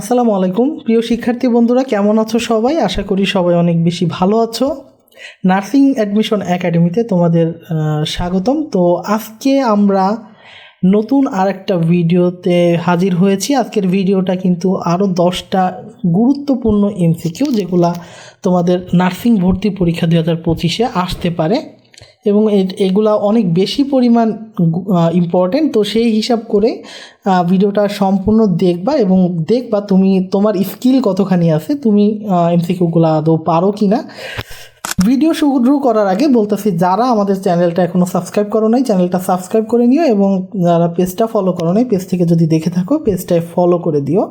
আসসালামু আলাইকুম। প্রিয় শিক্ষার্থী বন্ধুরা, কেমন আছো সবাই? আশা করি সবাই অনেক বেশি ভালো আছো। নার্সিং অ্যাডমিশন একাডেমিতে তোমাদের স্বাগতম। তো আজকে আমরা নতুন আর একটা ভিডিওতে হাজির হয়েছি। আজকের ভিডিওটা কিন্তু আরও দশটা গুরুত্বপূর্ণ এমসিকিউ যেগুলা তোমাদের নার্সিং ভর্তি পরীক্ষা দু হাজার পঁচিশে আসতে পারে। এবং এগুলা অনেক বেশি পরিমাণ ইম্পর্টেন্ট তো সেই হিসাব করে ভিডিওটা সম্পূর্ণ দেখবা এবং দেখবা তুমি, তোমার স্কিল কতখানি আছে, তুমি এমসিকিউগুলো আদৌ পারো কি না ভিডিও শুরু করার আগে বলতেছি, যারা আমাদের চ্যানেলটা এখনও সাবস্ক্রাইব করো নাই, চ্যানেলটা সাবস্ক্রাইব করে নিও এবং যারা পেজটা ফলো করো নাই পেজ থেকে যদি দেখে থাকো পেজটায় ফলো করে দিও।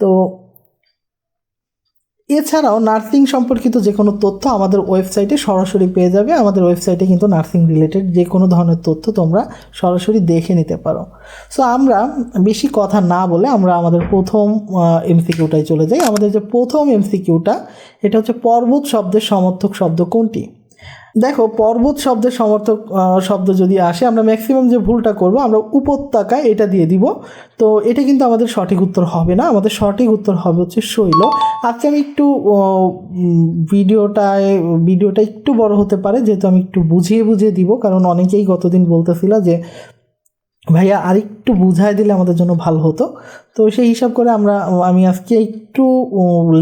তো এছাড়াও নার্সিং সম্পর্কিত যে কোনো তথ্য আমাদের ওয়েবসাইটে সরাসরি পেয়ে যাবে। আমাদের ওয়েবসাইটে কিন্তু নার্সিং রিলেটেড যে কোনো ধরনের তথ্য তোমরা সরাসরি দেখে নিতে পারো। সো আমরা বেশি কথা না বলে আমরা আমাদের প্রথম এমসিকিউটাই চলে যাই। আমাদের যে প্রথম এমসিকিউটা এটা হচ্ছে পর্বত শব্দের সমর্থক শব্দ কোনটি? দেখো, পর্বত শব্দের সমর্থক শব্দ যদি আসে, আমরা ম্যাক্সিমাম যে ভুলটা করব, আমরা উপত্যকা এটা দিয়ে দিব। তো এটা কিন্তু আমাদের সঠিক উত্তর হবে না। আমাদের সঠিক উত্তর হবে হচ্ছে শৈল। আজকে আমি একটু ভিডিওটায়, ভিডিওটা একটু বড় হতে পারে, যেহেতু আমি একটু বুঝিয়ে বুঝিয়ে দিব, কারণ অনেকেই গতদিন বলতেছিল যে, ভাইয়া, আরেকটু বুঝাই দিলে আমাদের জন্য ভালো হতো। তো সেই হিসাব করে আমরা, আমি আজকে একটু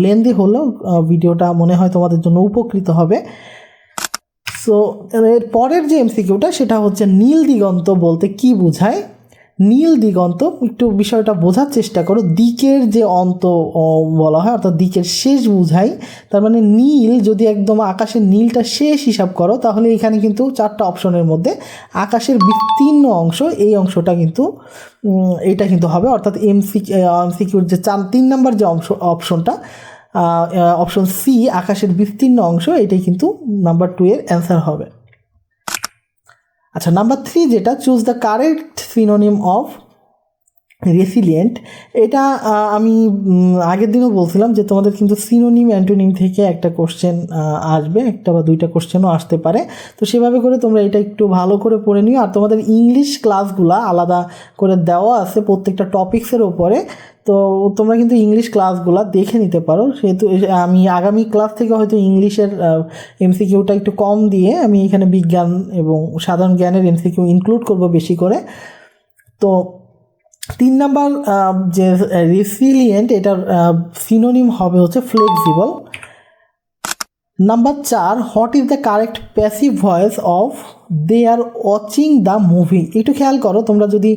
লেন্দি হলেও ভিডিওটা মনে হয় তোমাদের জন্য উপকৃত হবে। সো এর পরের যে এমসিকিউটা সেটা হচ্ছে নীল দিগন্ত বলতে কি বোঝায়? নীল দিগন্ত, একটু বিষয়টা বোঝার চেষ্টা করো। দিকের যে অন্ত বলা হয়, অর্থাৎ দিকের শেষ বুঝাই তার মানে নীল যদি একদম আকাশের নীলটা শেষ হিসাব করো, তাহলে এখানে কিন্তু চারটা অপশনের মধ্যে আকাশের বিস্তীর্ণ অংশ, এই অংশটা কিন্তু এটা কিন্তু হবে। অর্থাৎ এমসি এমসিকিউর যে চার, তিন নাম্বার যে অংশ, অপশনটা অপশন সি আকাশের বিস্তীর্ণ অংশ, এটাই কিন্তু নাম্বার টু এর অ্যান্সার হবে। আচ্ছা নাম্বার থ্রি যেটা choose the correct synonym of resilient এটা আমি আগের দিনও বলছিলাম যে তোমাদের কিন্তু সিনোনিম অ্যান্টোনিম থেকে একটা কোশ্চেন আসবে, একটা বা দুইটা কোশ্চেনও আসতে পারে। তো সেভাবে করে তোমরা এটা একটু ভালো করে পড়ে নিও। আর তোমাদের ইংলিশ ক্লাসগুলা আলাদা করে দেওয়া আছে প্রত্যেকটা টপিক্সের ওপরে তো তোমরা কিন্তু ইংলিশ ক্লাসগুলো দেখে নিতে পারো। সেহেতু আমি আগামী ক্লাস থেকে হয়তো ইংলিশের এমসিকিউটা একটু কম দিয়ে আমি এখানে বিজ্ঞান এবং সাধারণ জ্ঞানের এমসিকিউ ইনক্লুড করব বেশি করে। তো তিন নাম্বার যে রেসিলিয়েন্ট এটার সিনোনিম হবে হচ্ছে ফ্লেক্সিবল নাম্বার চার what is the correct passive voice of they are watching the movie একটু খেয়াল করো, তোমরা যদি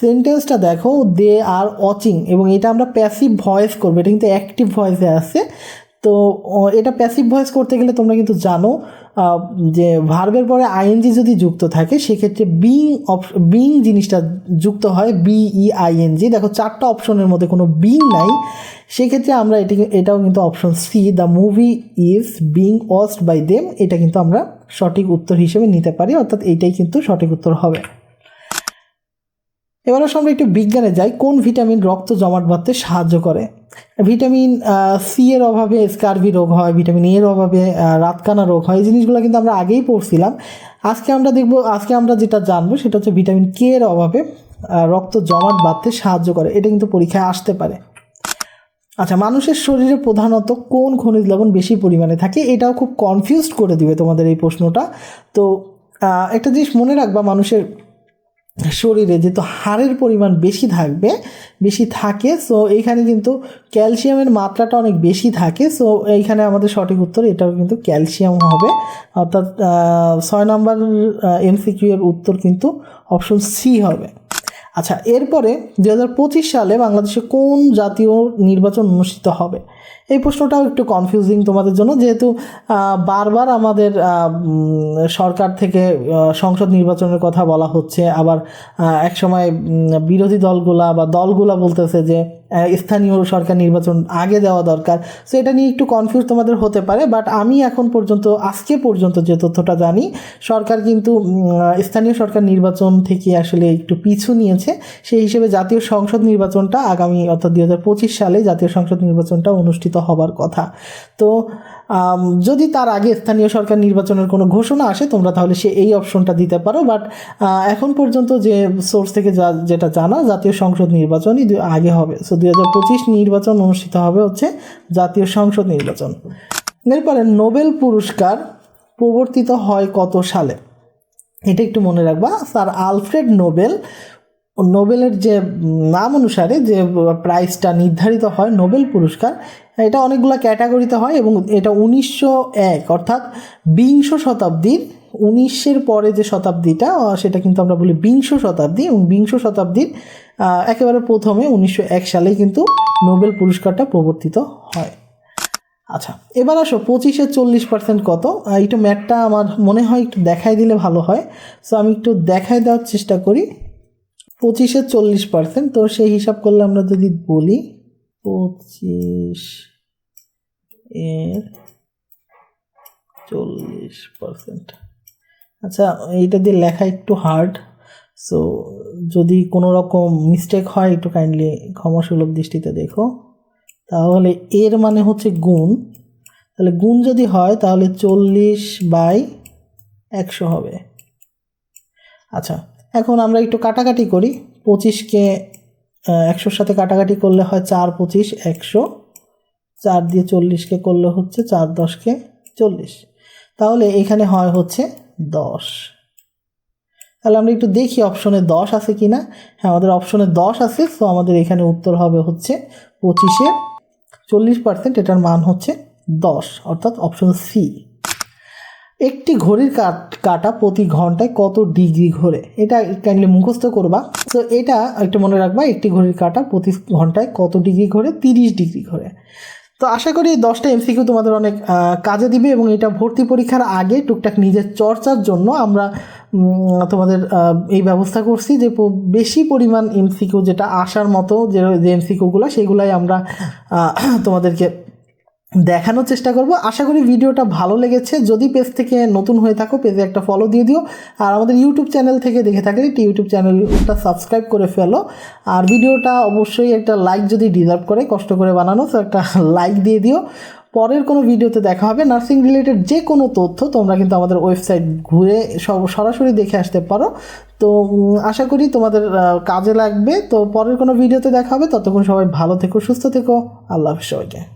সেন্টেন্সটা দেখো দে আর ওয়াচিং এবং এটা আমরা প্যাসিভ ভয়েস করব, এটা কিন্তু অ্যাক্টিভ ভয়েসে আছে তো এটা প্যাসিভ ভয়েস করতে গেলে তোমরা কিন্তু জানো যে ভার্বের পরে আইএনজি যদি যুক্ত থাকে, সেক্ষেত্রে বিং বিং জিনিসটা যুক্ত হয় বিই আইএনজি দেখো, চারটা অপশনের মধ্যে কোনো বিং নাই। সেক্ষেত্রে আমরা এটি, এটাও কিন্তু option C the movie is being watched by them এটা কিন্তু আমরা সঠিক উত্তর হিসেবে নিতে পারি, অর্থাৎ এইটাই কিন্তু সঠিক উত্তর হবে। এবার আসলে আমরা একটু বিজ্ঞানে যাই, কোন ভিটামিন রক্ত জমাট বাঁধতে সাহায্য করে? ভিটামিন সি এর অভাবে স্কারভি রোগ হয়, ভিটামিন এর অভাবে রাতকানা রোগ হয়, এই জিনিসগুলো কিন্তু আমরা আগেই পড়ছিলাম। আজকে আমরা দেখব, আজকে আমরা যেটা জানব সেটা হচ্ছে ভিটামিন কে এর অভাবে রক্ত জমাট বাঁধতে সাহায্য করে। এটা কিন্তু পরীক্ষায় আসতে পারে। আচ্ছা মানুষের শরীরে প্রধানত কোন খনিজ লবণ বেশি পরিমাণে থাকে? এটাও খুব কনফিউজড করে দিবে তোমাদের এই প্রশ্নটা। তো একটা জিনিস মনে রাখবা, মানুষের শরীরে যেহেতু হাড়ের পরিমাণ বেশি থাকবে, বেশি থাকে সো এইখানে কিন্তু ক্যালসিয়ামের মাত্রাটা অনেক বেশি থাকে সো এইখানে আমাদের সঠিক উত্তর এটাও কিন্তু ক্যালসিয়াম হবে। অর্থাৎ ছয় নম্বর এমসিকিউ এর উত্তর কিন্তু অপশন সি হবে। আচ্ছা এরপরে দু হাজার পঁচিশ সালে বাংলাদেশে কোন জাতীয় নির্বাচন অনুষ্ঠিত হবে? এই প্রশ্নটাও একটু কনফিউজিং তোমাদের জন্য, যেহেতু বারবার আমাদের সরকার থেকে সংসদ নির্বাচনের কথা বলা হচ্ছে, আবার একসময় বিরোধী দলগুলা বা দলগুলা বলতেছে যে স্থানীয় সরকার নির্বাচন আগে দেওয়া দরকার। সো এটা নিয়ে একটু কনফিউজ তোমাদের হতে পারে বাট আমি এখন পর্যন্ত, আজকে পর্যন্ত যে তথ্যটা জানি, সরকার কিন্তু স্থানীয় সরকার নির্বাচন থেকে আসলে একটু পিছু নিয়েছে। সেই হিসেবে জাতীয় সংসদ নির্বাচনটা আগামী, অর্থাৎ দুই হাজার পঁচিশ সালে জাতীয় সংসদ নির্বাচনটা অনুষ্ঠিত হবার কথা। তো যদি তার আগে স্থানীয় সরকার নির্বাচনের কোনো ঘোষণা আসে, তোমরা তাহলে সে এই অপশনটা দিতে পারো বাট এখন পর্যন্ত যে সোর্স থেকে যা, যেটা জানা, জাতীয় সংসদ নির্বাচনই আগে হবে। সো দুই হাজার পঁচিশ নির্বাচন অনুষ্ঠিত হবে হচ্ছে জাতীয় সংসদ নির্বাচন। এরপরে নোবেল পুরস্কার প্রবর্তিত হয় কত সালে? এটা একটু মনে রাখবা, স্যার আলফ্রেড নোবেল, নোবেলের যে নাম অনুসারে যে প্রাইসটা নির্ধারিত হয় নোবেল পুরস্কার, এটা অনেকগুলো ক্যাটাগরিতে হয় এবং এটা উনিশশো এক অর্থাৎ বিংশ শতাব্দীর উনিশের পরে যে শতাব্দীটা সেটা কিন্তু আমরা বলি বিংশ শতাব্দী এবং বিংশ শতাব্দীর একেবারে প্রথমে উনিশশো এক সালে কিন্তু নোবেল পুরস্কারটা প্রবর্তিত হয়। আচ্ছা এবার আসো পঁচিশে চল্লিশ পার্সেন্ট কত? একটু ম্যাটটা আমার মনে হয় একটু দেখাই দিলে ভালো হয়। সো আমি একটু দেখাই দেওয়ার চেষ্টা করি। পঁচিশে চল্লিশ পার্সেন্ট তো সেই হিসাব করলে আমরা যদি বলি পঁচিশ এর চল্লিশ পার্সেন্ট আচ্ছা এইটা দিয়ে লেখা একটু হার্ড সো যদি কোনো রকম মিস্টেক হয়, একটু কাইন্ডলি ক্ষমাসুলভ দৃষ্টিতে দেখো। তাহলে এর মানে হচ্ছে গুণ। তাহলে গুণ যদি হয়, তাহলে চল্লিশ বাই একশো হবে। আচ্ছা এখন আমরা একটু কাটাকাটি করি। পঁচিশকে একশোর সাথে কাটাকাটি করলে হয় চার পঁচিশ, একশো। চার দিয়ে চল্লিশকে করলে হচ্ছে চার দশকে চল্লিশ। তাহলে এখানে হয় হচ্ছে দশ। তাহলে আমরা একটু দেখি অপশনে দশ আছে কি না হ্যাঁ আমাদের অপশনে দশ আছে সো আমাদের এখানে উত্তর হবে হচ্ছে পঁচিশে চল্লিশ পার্সেন্ট এটার মান হচ্ছে দশ, অর্থাৎ অপশন সি একটি ঘড়ির কাট কাটা প্রতি ঘন্টায় কত ডিগ্রি ঘোরে? এটা কাইন্ডলি মুখস্থ করবা। তো এটা একটু মনে রাখবা, একটি ঘড়ির কাটা প্রতি ঘন্টায় কত ডিগ্রি ঘোরে? তিরিশ ডিগ্রি ঘোরে। তো আশা করি দশটা এমসিকিউ তোমাদের অনেক কাজে দিবে এবং এটা ভর্তি পরীক্ষার আগে টুকটাক নিজের চর্চার জন্য আমরা তোমাদের এই ব্যবস্থা করছি যে বেশি পরিমাণ এমসিকিউ যেটা আসার মতো যে যে এমসিকিউগুলো সেগুলাই আমরা তোমাদেরকে দেখানোর চেষ্টা করব। আশা করি ভিডিওটা ভালো লেগেছে। যদি পেজ থেকে নতুন হয়ে থাকো, পেজে একটা ফলো দিয়ে দিও। আর আমাদের ইউটিউব চ্যানেল থেকে দেখে থাকলে ইউটিউব চ্যানেলটা সাবস্ক্রাইব করে ফেলো। আর ভিডিওটা অবশ্যই একটা লাইক যদি ডিজার্ভ করে, কষ্ট করে বানানো, তো একটা লাইক দিয়ে দিও। পরের কোনো ভিডিওতে দেখা হবে। নার্সিং রিলেটেড যে কোনো তথ্য তোমরা কিন্তু আমাদের ওয়েবসাইট ঘুরে সব সরাসরি দেখে আসতে পারো। তো আশা করি তোমাদের কাজে লাগবে। তো পরের কোনো ভিডিওতে দেখা হবে। ততক্ষণ সবাই ভালো থেকো, সুস্থ থেকো। আল্লাহ হাফিজ সবাইকে।